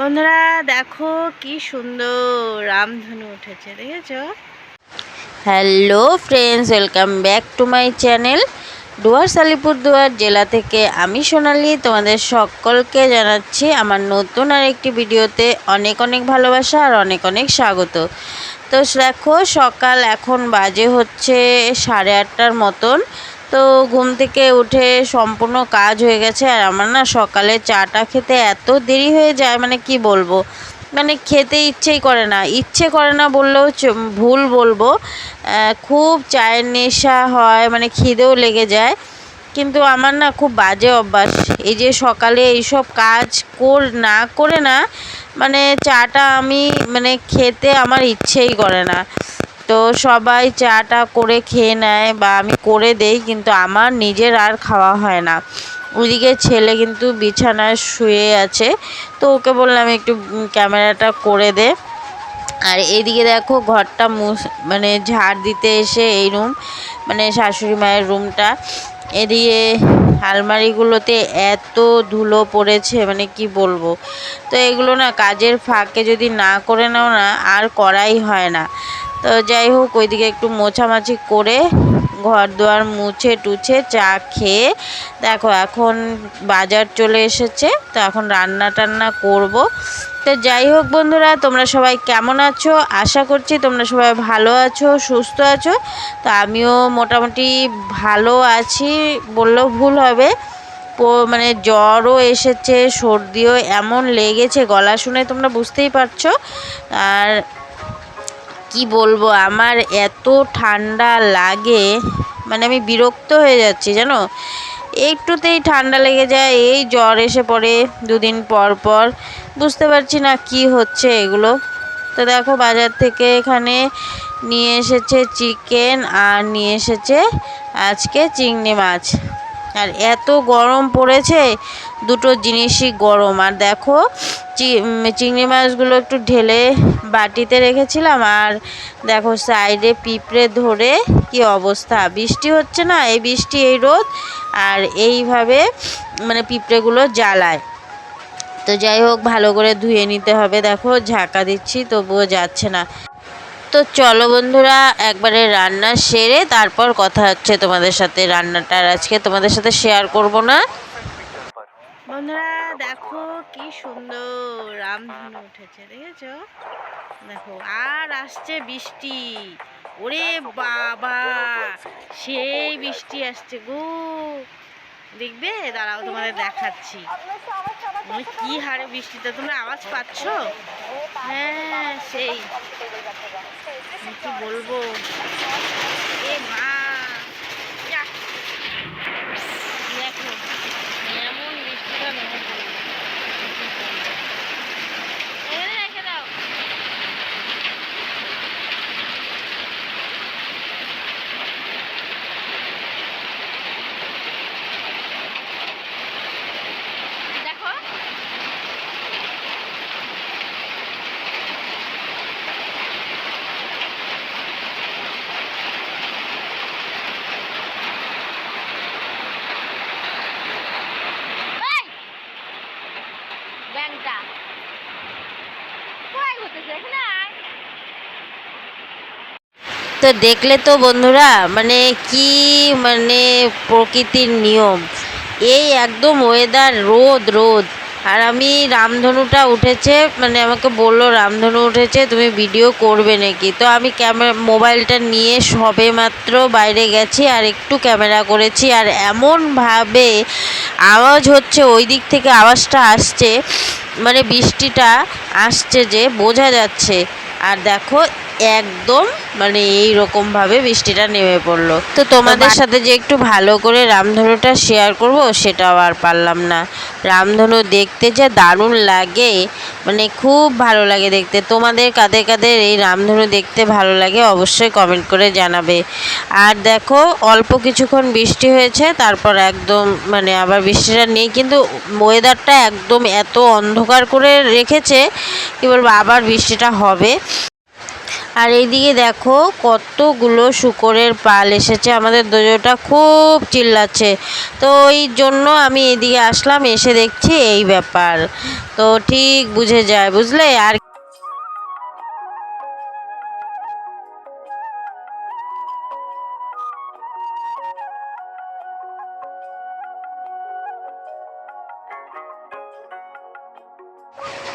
বন্ধুরা, দেখো কি সুন্দর রামধনু উঠেছে, দেখেছ? Hello friends welcome back to my channel Dooars Alipurduar জেলা থেকে আমি সোনালি তোমাদের সকলকে জানাচ্ছি আমার নতুন আর একটি ভিডিওতে অনেক অনেক ভালোবাসা আর অনেক অনেক স্বাগত। তো দেখো সকাল এখন বাজে হচ্ছে সাড়ে আটটার মতন। তো ঘুম থেকে উঠে সম্পূর্ণ কাজ হয়ে গেছে আর আমার না সকালে চাটা খেতে এত দেরি হয়ে যায় মানে কি বলব? মানে খেতে ইচ্ছেই করে না। ইচ্ছে করে না বললেও ভুল বলব। খুব চায়ের নেশা হয় মানে খিদেও লেগে যায়। কিন্তু আমার না খুব বাজে অভ্যাস। এই যে সকালে এইসব কাজ কর, না করে না মানে চাটা আমি মানে খেতে আমার ইচ্ছেই করে না। তো সবাই চাটা করে খেয়ে নেয় বা আমি করে দেই, কিন্তু আমার নিজের আর খাওয়া হয় না। ওইদিকে ছেলে কিন্তু বিছানায় শুয়ে আছে, তো ওকে বললাম একটু ক্যামেরাটা করে দে। আর এদিকে দেখো ঘরটা মুস মানে ঝাড় দিতে এসে এই রুম মানে শাশুড়ি মায়ের রুমটা। এদিকে আলমারিগুলোতে এত ধুলো পড়েছে মানে কি বলব। তো এগুলো না কাজের ফাঁকে যদি না করে নাও না, আর করাই হয় না। তো যাই হোক, ওইদিকে একটু মোছামাছি করে ঘর দুয়ার মুছে টুছে চা খেয়ে দেখো এখন বাজার চলে এসেছে, তো এখন রান্না টান্না করব। তো যাই হোক বন্ধুরা, তোমরা সবাই কেমন আছো? আশা করছি তোমরা সবাই ভালো আছো, সুস্থ আছো। তো আমিও মোটামুটি ভালো আছি বললেও ভুল হবে। মানে জ্বরও এসেছে, সর্দিও এমন লেগেছে, গলা শুনে তোমরা বুঝতেই পারছ। আর কি বলব? আমার এত ঠান্ডা লাগে মানে আমি বিরক্ত হয়ে যাচ্ছি, জানো? একটুতেই ঠান্ডা লেগে যায়, এই জ্বর এসে পড়ে দুদিন পর পর। বুঝতে পারছি না কি হচ্ছে এগুলো। তো দেখো, বাজার থেকে এখানে নিয়ে এসেছে চিকেন আর নিয়ে এসেছে আজকে চিংড়ি মাছ। আর এত গরম পড়েছে দুটো জিনিসই গরম। আর দেখো চিংড়ি মাছগুলো একটু ঢেলে বাটিতে রেখেছিলাম, আর দেখো সাইডে পিঁপড়ে ধরে কি অবস্থা। বৃষ্টি হচ্ছে না, এই বৃষ্টি, এই রোদ, আর এইভাবে মানে পিঁপড়েগুলো জ্বালায়। তো যাই হোক, ভালো করে ধুয়ে নিতে হবে। দেখো, ঝাঁকা দিচ্ছি, তবুও যাচ্ছে না। তো চলো বন্ধুরা, একবারে রান্না সেরে তারপর কথা হচ্ছে তোমাদের সাথে। রান্নাটা আজকে তোমাদের সাথে শেয়ার করব না। বন্ধুরা দেখো কি সুন্দর রামধনু উঠেছে দেখেছ? দেখো আর আসছে বৃষ্টি। ওরে বাবা সেই বৃষ্টি আসছে গো। দেখবে? দাঁড়াও তোমাদের দেখাচ্ছি। মানে কি হারে বৃষ্টিতে তোমরা আওয়াজ পাচ্ছ? হ্যাঁ সেই। কি বলব? এ মা যা। দেখো এমন বৃষ্টিটা নেমে পড়ল। এখানে রেখে দাও দেখো এই! ব্যাংকটা কোথায় ঘুরতেছে এখানে আয়। তো দেখলে তো বন্ধুরা মানে কি মানে প্রকৃতির নিয়ম। এই একদম ওয়েদার রোদ রোদ। আর আমি রামধনুটা উঠেছে মানে আমাকে বলল, রামধনু উঠেছে, তুমি ভিডিও করবে নাকি? তো আমি ক্যামেরা মোবাইলটা নিয়ে সবে মাত্র বাইরে গেছি আর একটু ক্যামেরা করেছি। আর এমনভাবে আওয়াজ হচ্ছে, ওই দিক থেকে আওয়াজটা আসছে মানে বৃষ্টিটা আসছে যে বোঝা যাচ্ছে। আর দেখো একদম মানে এই রকম ভাবে বৃষ্টিটা নেমে পড়ল। তো তোমাদের সাথে যে একটু ভালো করে রামধনুটা শেয়ার করব সেটাও আর পারলাম না। রামধনু দেখতে যে দারুণ লাগে মানে খুব ভালো লাগে দেখতে। তোমাদের কাদের কাদের এই রামধনু দেখতে ভালো লাগে অবশ্যই কমেন্ট করে জানাবে। আর দেখো অল্প কিছুক্ষণ বৃষ্টি হয়েছে তারপর একদম মানে আবার বৃষ্টিটা নেই কিন্তু ওয়েদারটা একদম এত অন্ধকার করে রেখেছে কি বলব আবার বৃষ্টিটা হবে। আর এইদিকে দেখো কতগুলো শুকরের পাল এসেছে। আমাদের দোজোটা খুব চিল্লাচ্ছে। তো ওই জন্য আমি এদিকে আসলাম, এসে দেখছি এই ব্যাপার। তো ঠিক বুঝে যায়, বুঝলে? আর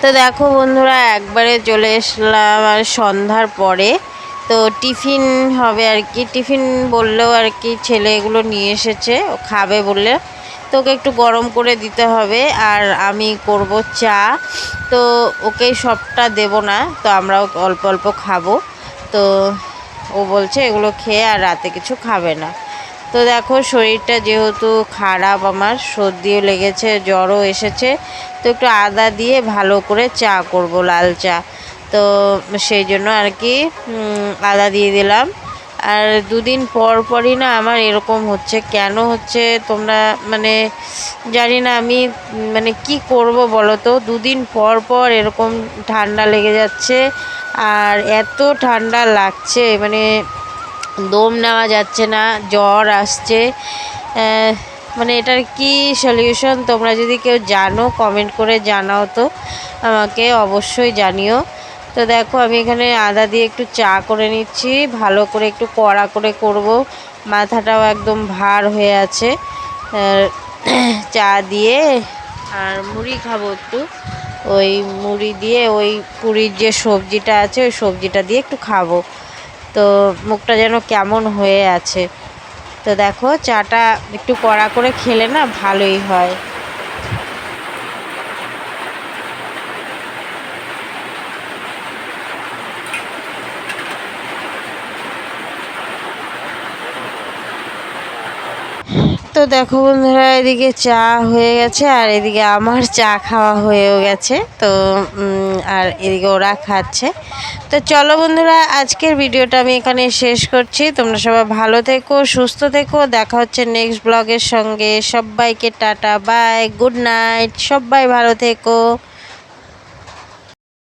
তো দেখো বন্ধুরা, একবারে চলে এসলাম আর সন্ধ্যার পরে। তো টিফিন হবে আর কি। টিফিন বললেও আর কি ছেলে এগুলো নিয়ে এসেছে, ও খাবে বললে। তো ওকে একটু গরম করে দিতে হবে আর আমি করব চা। তো ওকে সবটা দেব না, তো আমরাও অল্প অল্প খাব। তো ও বলছে এগুলো খেয়ে আর রাতে কিছু খাবে না। তো দেখো, শরীরটা যেহেতু খারাপ আমার, সর্দিও লেগেছে, জ্বরও এসেছে। তো একটু আদা দিয়ে ভালো করে চা করব, লাল চা। তো সেই জন্য আর কি আদা দিয়ে দিলাম। আর দুদিন পর পরই না আমার এরকম হচ্ছে। কেন হচ্ছে তোমরা মানে জানি না আমি মানে কি করব বলো তো? দুদিন পর পর এরকম ঠান্ডা লেগে যাচ্ছে। আর এত ঠান্ডা লাগছে মানে দম নেওয়া যাচ্ছে না, জ্বর আসছে। মানে এটার কি সলিউশন? তোমরা যদি কেউ জানো কমেন্ট করে জানাও তো, আমাকে অবশ্যই জানিও। তো দেখো, আমি এখানে আদা দিয়ে একটু চা করে নিচ্ছি, ভালো করে একটু কড়া করে করব। মাথাটাও একদম ভার হয়ে আছে। চা দিয়ে আর মুড়ি খাব একটু। ওই মুড়ি দিয়ে, ওই পুরীর যে সবজিটা আছে, ওই সবজিটা দিয়ে একটু খাব। তো মুখটা যেন কেমন হয়ে আছে। তো দেখো চাটা একটু কড়া করে খেলে না ভালোই হয়। তো দেখো বন্ধুরা, এদিকে চা হয়ে গেছে আর এদিকে আমার চা খাওয়া হয়েও গেছে। তো আর এদিকে ওরা খাচ্ছে। তো চলো বন্ধুরা, আজকের ভিডিওটা আমি এখানে শেষ করছি। তোমরা সবাই ভালো থেকো, সুস্থ থেকো। দেখা হচ্ছে নেক্সট ব্লগের সঙ্গে। সবাইকে টাটা বাই গুড নাইট সবাই ভালো থেকো।